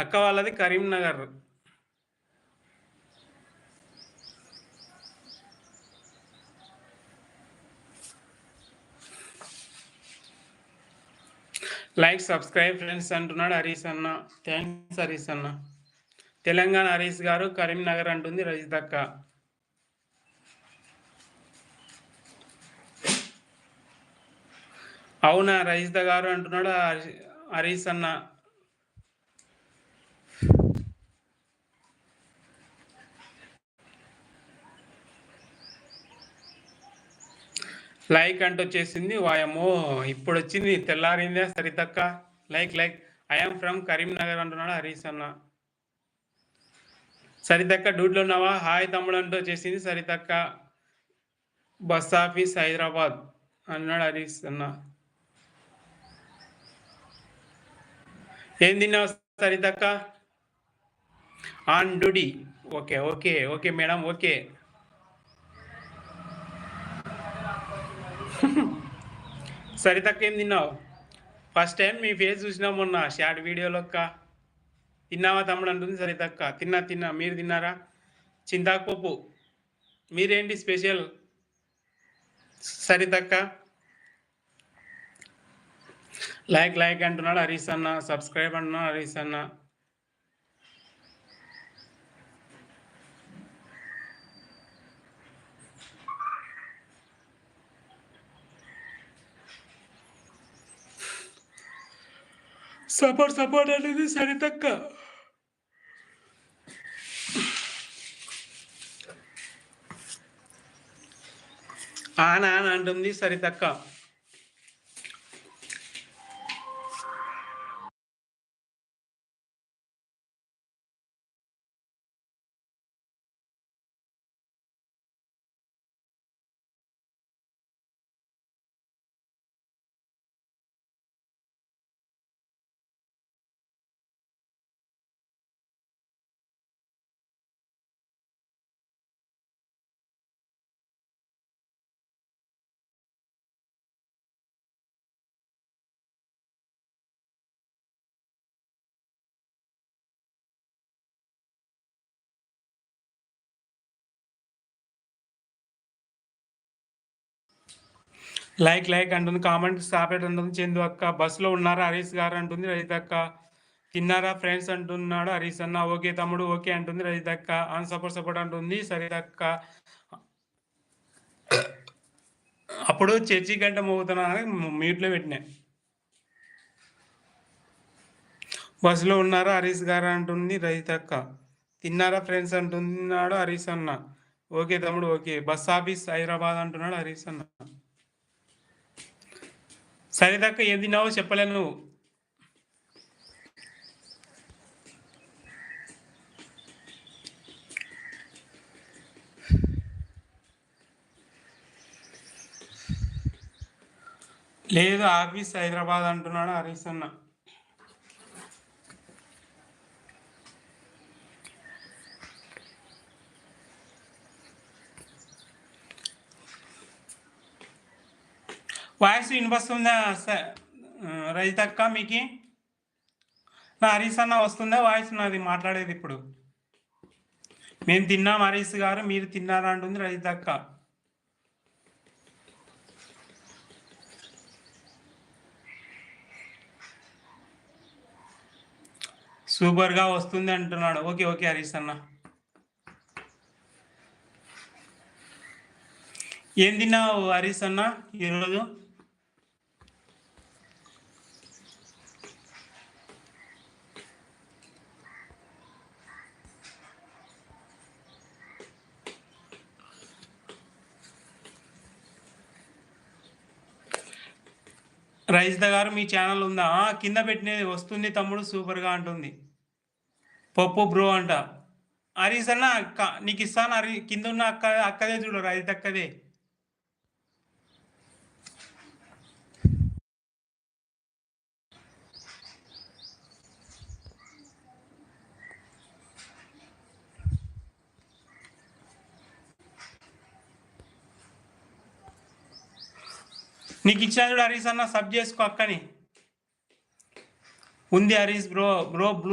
అక్క వాళ్ళది Karimnagar. Like subscribe friends అంటున్నాడు హరీష్ అన్న. థ్యాంక్స్ హరీష్ అన్న. తెలంగాణ హరీష్ గారు కరీంనగర్ అంటుంది రజితక్క అవునా రజిత గారు అంటున్నాడు హరీష్ అన్న. లైక్ అంటూ వచ్చేసింది వాయమ్మో ఇప్పుడు వచ్చింది తెల్లారిందే? సరితక్క like like. I'm from Karimnagar అంటున్నాడు హరీష్ అన్న? సరితక్క డ్యూట్లో ఉన్నావా? హాయ్ తమ్ముడు అంటూ వచ్చేసింది సరితక్క. బస్ ఆఫీస్ హైదరాబాద్ అన్నాడు హరీష్ అన్న. ఏం తిన్నావు సరితక్క? On duty okay okay okay madam okay. సరితక్క ఏం తిన్నావు? ఫస్ట్ టైం మీ ఫేస్ చూసినా మొన్న షార్ట్ వీడియోలో అక్క. తిన్నావా తమ్ముడు అంటుంది సరితక్క తిన్నా తిన్నా. మీరు తిన్నారా? చింతాకుపప్పు మీరేంటి స్పెషల్ సరితక్క లైక్ లైక్ అంటున్నాడు హరీష్ అన్న సబ్స్క్రైబ్ అంటున్నాడు హరీష్ అన్న. సపోర్ట్ సపోర్ట్ అనేది సరితక్క. ఆనా అంటుంది సరితక్క. లైక్ లైక్ అంటుంది కామెంట్ సాపేట్ అంటుంది చందు అక్క బస్సులో ఉన్నారా హరీష్ గారు అంటుంది రజిత అక్క. తిన్నారా ఫ్రెండ్స్ అంటున్నాడు హరీష్ అన్న. ఓకే తమ్ముడు ఓకే అంటుంది రజిత అక్క. ఆన్ సపోర్ట్ సపోర్ట్ అంటుంది సరిత అక్క. అప్పుడు చర్చి గంట మోగుతున్నా మ్యూట్లో పెట్టినా. బస్సులో ఉన్నారా హరీష్ గారు అంటుంది రజిత అక్క. తిన్నారా ఫ్రెండ్స్ అంటున్నాడు హరీష్ అన్న. ఓకే తమ్ముడు ఓకే. బస్ ఆఫీస్ హైదరాబాద్ అంటున్నాడు హరీష్ అన్న. సరిదక్క ఏది నావో చెప్పలేను నువ్వు. లేదు ఆఫీస్ హైదరాబాద్ అంటున్నాడు హరీష్ అన్న. వాయిస్ వినిపిస్తుందా? స- ఆ, రజితక్క మీకు? నా హరీష్ అన్న వస్తుందా? వాయిస్ నాది మాట్లాడేది ఇప్పుడు. మేము తిన్నాం హరీష్ గారు మీరు తిన్నారా అంటుంది రజితక్క సూపర్గా వస్తుంది అంటున్నాడు. ఓకే ఓకే హరీష్ అన్న. ఏం తిన్నావు హరీష్ అన్న ఈరోజు? రైజిత గారు మీ ఛానల్ ఉందా? కింద పెట్టినది వస్తుంది తమ్ముడు సూపర్గా అంటుంది. పప్పు బ్రో అంట. హరీష్ అన్న నీకు ఇస్తాను హరి కింద ఉన్న అక్క అక్కదే చూడు రైతు అక్కదే నీకు ఇచ్చాను చూడు హరీష్ అన్న సబ్ చేసుకో అక్కని. ఉంది హరీష్ బ్రో బ్రో బ్లూ